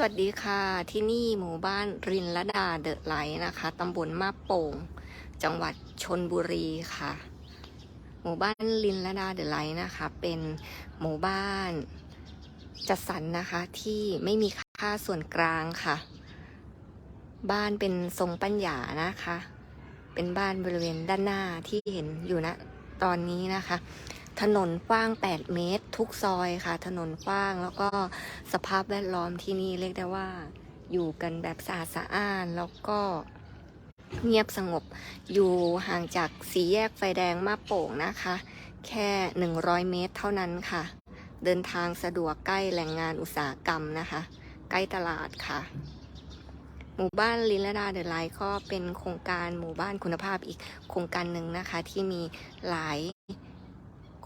สวัสดีค่ะ ที่นี่หมู่บ้านรินละดาเดอะไลท์นะคะตำบลมาโป่ง จังหวัดชนบุรีค่ะ หมู่บ้านรินละดาเดอะไลท์นะคะ เป็นหมู่บ้านจัดสรรนะคะที่ไม่มีค่าส่วนกลางค่ะ บ้านเป็นทรงปัญญานะคะ เป็นบ้านบริเวณด้านหน้าที่เห็นอยู่นะตอนนี้นะคะ ถนนกว้าง 8 เมตร ทุกซอยค่ะ ถนนกว้างแล้วก็สภาพแวดล้อมที่นี่เรียกได้ว่า อยู่กันแบบสะอาดสะอ้านแล้วก็เงียบสงบอยู่ห่างจากสีแยกไฟแดงมาโป่งนะคะ แค่ 100 เมตรเท่านั้นค่ะ เดินทางสะดวกใกล้แหล่งงานอุตสาหกรรมนะคะ ใกล้ตลาดค่ะ หมู่บ้านลินลดาเดอะไลท์ก็เป็นโครงการหมู่บ้านคุณภาพอีกโครงการหนึ่งนะคะ ที่มีหลาย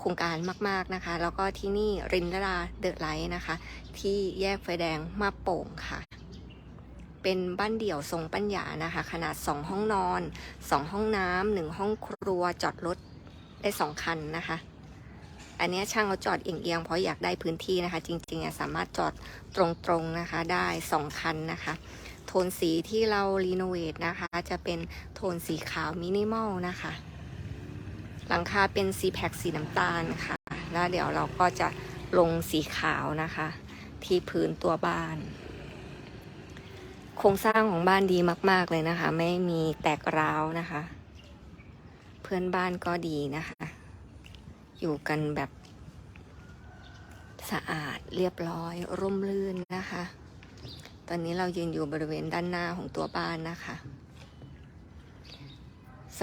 โครงการมาก ๆนะคะ แล้วก็ที่นี่รินลดาเดอะไลท์นะคะ ที่แยกไฟแดงมาโป่งค่ะ เป็นบ้านเดี่ยวทรงปัญญานะคะ ขนาด 2 ห้องนอน 2 ห้องน้ำหนึ่งห้องครัวจอดรถได้ 2 คันนะคะ อันนี้ช่างเขาจอดเอียงๆเพราะอยากได้พื้นที่นะคะ จริงๆสามารถจอดตรงๆนะคะได้ 2 คันนะคะโทนสีที่เรารีโนเวทนะคะ จะเป็นโทนสีขาวมินิมอลนะคะ หลังคาเป็นสีแพ็กสีน้ำตาลค่ะ แล้วเดี๋ยวเราก็จะลงสีขาวนะคะ ที่พื้นตัวบ้าน โครงสร้างของบ้านดีมาก ๆ เลยนะคะ ไม่มีแตกร้าวนะคะ เพื่อนบ้านก็ดีนะคะ อยู่กันแบบสะอาดเรียบร้อยร่มรื่นนะคะ ตอนนี้เรายืนอยู่บริเวณด้านหน้าของตัวบ้านนะคะ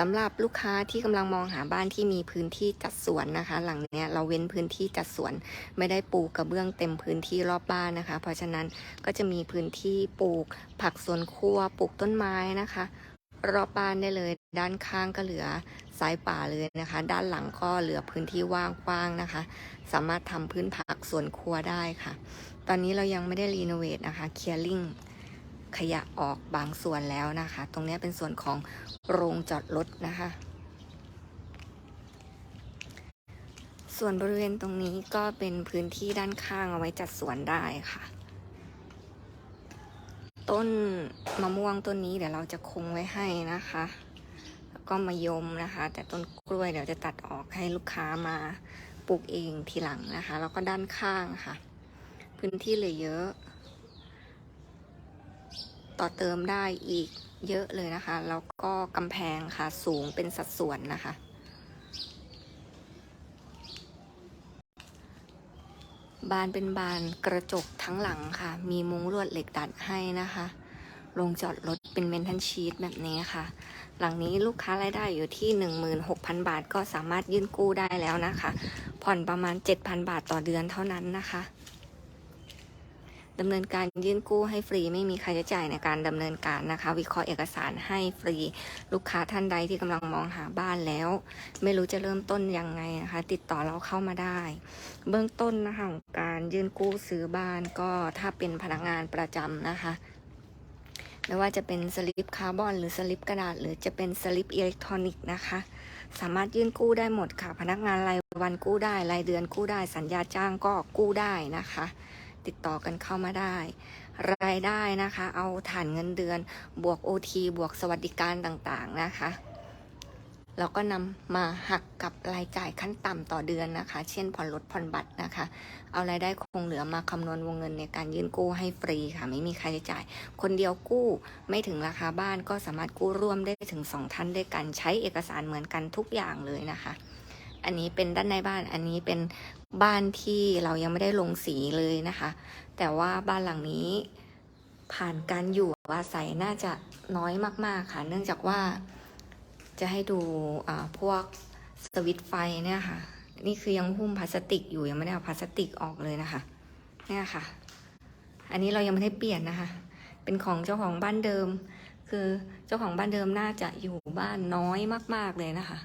สำหรับลูกค้าที่กำลังมองหาบ้านที่มีพื้นที่จัดสวนนะคะ หลังเนี้ยเราเว้นพื้นที่จัดสวน ไม่ได้ปูกระเบื้องเต็มพื้นที่รอบบ้านนะคะ เพราะฉะนั้นก็จะมีพื้นที่ปลูก ผักสวนครัวปลูกต้นไม้นะคะ รอบบ้านได้เลย ด้านข้างก็เหลือสายป่าเลยนะคะ ด้านหลังก็เหลือพื้นที่ว่างกว้างนะคะ สามารถทำพื้นผักสวนครัวได้ค่ะ ตอนนี้เรายังไม่ได้รีโนเวทนะคะเคลียร์ลิง ขยะออกบางส่วนแล้วนะคะ ตรงนี้เป็นส่วนของโรงจอดรถนะคะ ส่วนบริเวณตรงนี้ก็เป็นพื้นที่ด้านข้างเอาไว้จัดสวนได้ค่ะ ต้นมะม่วงต้นนี้เดี๋ยวเราจะคงไว้ให้นะคะแล้วก็มะยมนะคะ แต่ต้นกล้วยเดี๋ยวจะตัดออกให้ลูกค้ามาปลูกเองทีหลังนะคะ แล้วก็ด้านข้างค่ะ พื้นที่เลือเยอะ ต่อเติมได้อีกเยอะเลยนะคะ แล้วก็กำแพงค่ะสูงเป็นสัดส่วนนะคะ บานเป็นบานกระจกทั้งหลังค่ะ มีมุ้งลวดเหล็กดัดให้นะคะลงจอดรถเป็นเมนทันชีตแบบนี้ค่ะ หลังนี้ลูกค้ารายได้อยู่ที่ 16,000 บาทก็สามารถยื่นกู้ได้แล้วนะคะ ผ่อนประมาณ 7,000 บาทต่อเดือนเท่านั้นนะคะ ดำเนินการยื่นกู้ให้ฟรี ไม่มีค่าใช้จ่ายในการดำเนินการนะคะ วิเคราะห์เอกสารให้ฟรี ลูกค้าท่านใดที่กำลังมองหาบ้านแล้ว ไม่รู้จะเริ่มต้นยังไงนะคะ ติดต่อเราเข้ามาได้ เบื้องต้นนะคะของการยื่นกู้ซื้อบ้านก็ถ้าเป็นพนักงานประจำนะคะไม่ว่าจะเป็นสลิปคาร์บอนหรือสลิปกระดาษ หรือจะเป็นสลิปอิเล็กทรอนิกส์นะคะ สามารถยื่นกู้ได้หมดค่ะ พนักงานรายวันกู้ได้ รายเดือนกู้ได้ สัญญาจ้างก็กู้ได้นะคะ ติดต่อกันเข้ามาได้ รายได้นะคะ เอาฐานเงินเดือนบวก OT บวกสวัสดิการต่างๆนะคะแล้วก็นำมาหักกับรายจ่ายขั้นต่ำต่อเดือนนะคะ เช่นผ่อนรถผ่อนบัตรนะคะ เอารายได้คงเหลือมาคำนวณวงเงินในการยื่นกู้ให้ฟรีค่ะ ไม่มีค่าใช้จ่าย คนเดียวกู้ไม่ถึงราคาบ้านก็สามารถกู้ร่วมได้ถึง 2 ท่านด้วยกัน ใช้เอกสารเหมือนกันทุกอย่างเลยนะคะ อันนี้เป็นด้านในบ้าน อันนี้เป็นบ้านที่เรายังไม่ได้ลงสีเลยนะคะ แต่ว่าบ้านหลังนี้ผ่านการอยู่อาศัยน่าจะน้อยมาก ๆ ค่ะ เนื่องจากว่าจะให้ดูพวกสวิตไฟเนี่ยค่ะ นี่คือยังหุ้มพลาสติกอยู่ยังไม่ได้เอาพลาสติกออกเลยนะคะ เนี่ยค่ะ อันนี้เรายังไม่ได้เปลี่ยนนะคะ เป็นของเจ้าของบ้านเดิม คือเจ้าของบ้านเดิมน่าจะอยู่บ้านน้อยมาก ๆเลยนะคะ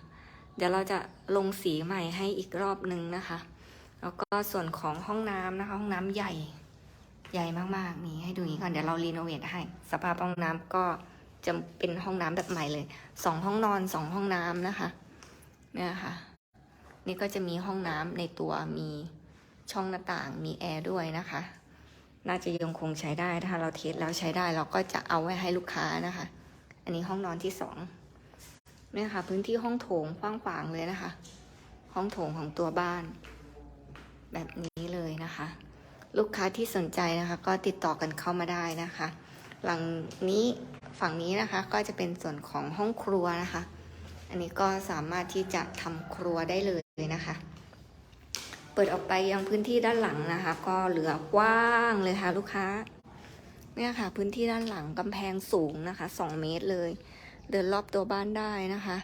เดี๋ยวเราจะลงสีใหม่ให้อีกรอบนึงนะคะ แล้วก็ส่วนของห้องน้ำนะคะ ห้องน้ำใหญ่ใหญ่มากๆนี่ให้ดูนี้ก่อนเดี๋ยวเรารีโนเวทให้ สภาพห้องน้ำก็จะเป็นห้องน้ำแบบใหม่เลยสองห้องนอนสองห้องน้ำนะคะ เนี่ยค่ะ นี่ก็จะมีห้องน้ำในตัวมีช่องหน้าต่างมีแอร์ด้วยนะคะ น่าจะยังคงใช้ได้ถ้าเราเทสแล้วใช้ได้เราก็จะเอาไว้ให้ลูกค้านะคะ อันนี้ห้องนอนที่สอง เนี่ยค่ะ พื้นที่ห้องโถงกว้างขวางเลยนะคะ ห้องโถงของตัวบ้าน แบบนี้เลยนะคะ ลูกค้าที่สนใจนะคะ ก็ติดต่อกันเข้ามาได้นะคะ หลังนี้ฝั่งนี้นะคะก็จะเป็นส่วนของห้องครัวนะคะ อันนี้ก็สามารถที่จะทำครัวได้เลยนะคะ เปิดออกไปยังพื้นที่ด้านหลังนะคะ ก็เหลือกว้างเลยค่ะ ลูกค้าเนี่ยค่ะ พื้นที่ด้านหลังกำแพงสูงนะคะสองเมตรเลย เดินรอบตัวบ้านได้นะคะ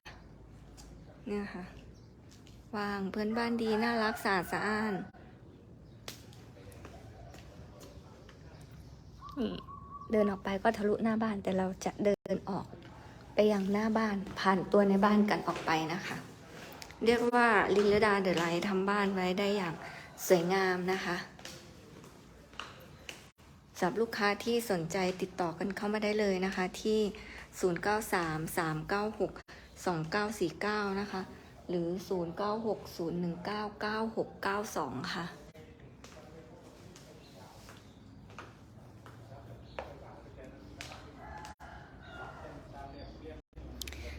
เนี่ยค่ะ ว่างเพื่อนบ้านดีน่ารักสะอาดสะอ้านนี่เดินออกไปก็ทะลุหน้าบ้านแต่เราจะเดินออกไปยังหน้าบ้านผ่านตัวในบ้านกันออกไปนะคะ เรียกว่าลิลดาเดอะไลท์ทำบ้านไว้ได้อย่างสวยงามนะคะสำหรับลูกค้าที่สนใจติดต่อกันเข้ามาได้เลยนะคะที่ 0933962949 นะคะ หรือ 0960199692 ค่ะ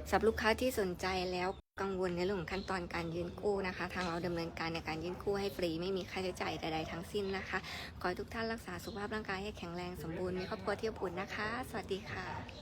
สำหรับลูกค้าที่สนใจแล้วกังวลในเรื่องของขั้นตอนการยื่นกู้นะคะ ทางเราดำเนินการในการยื่นกู้ให้ฟรีไม่มีค่าใช้จ่ายใดๆทั้งสิ้นนะคะ ขอให้ทุกท่านรักษาสุขภาพร่างกายให้แข็งแรงสมบูรณ์มีครอบครัวที่อบอุ่นนะคะ สวัสดีค่ะ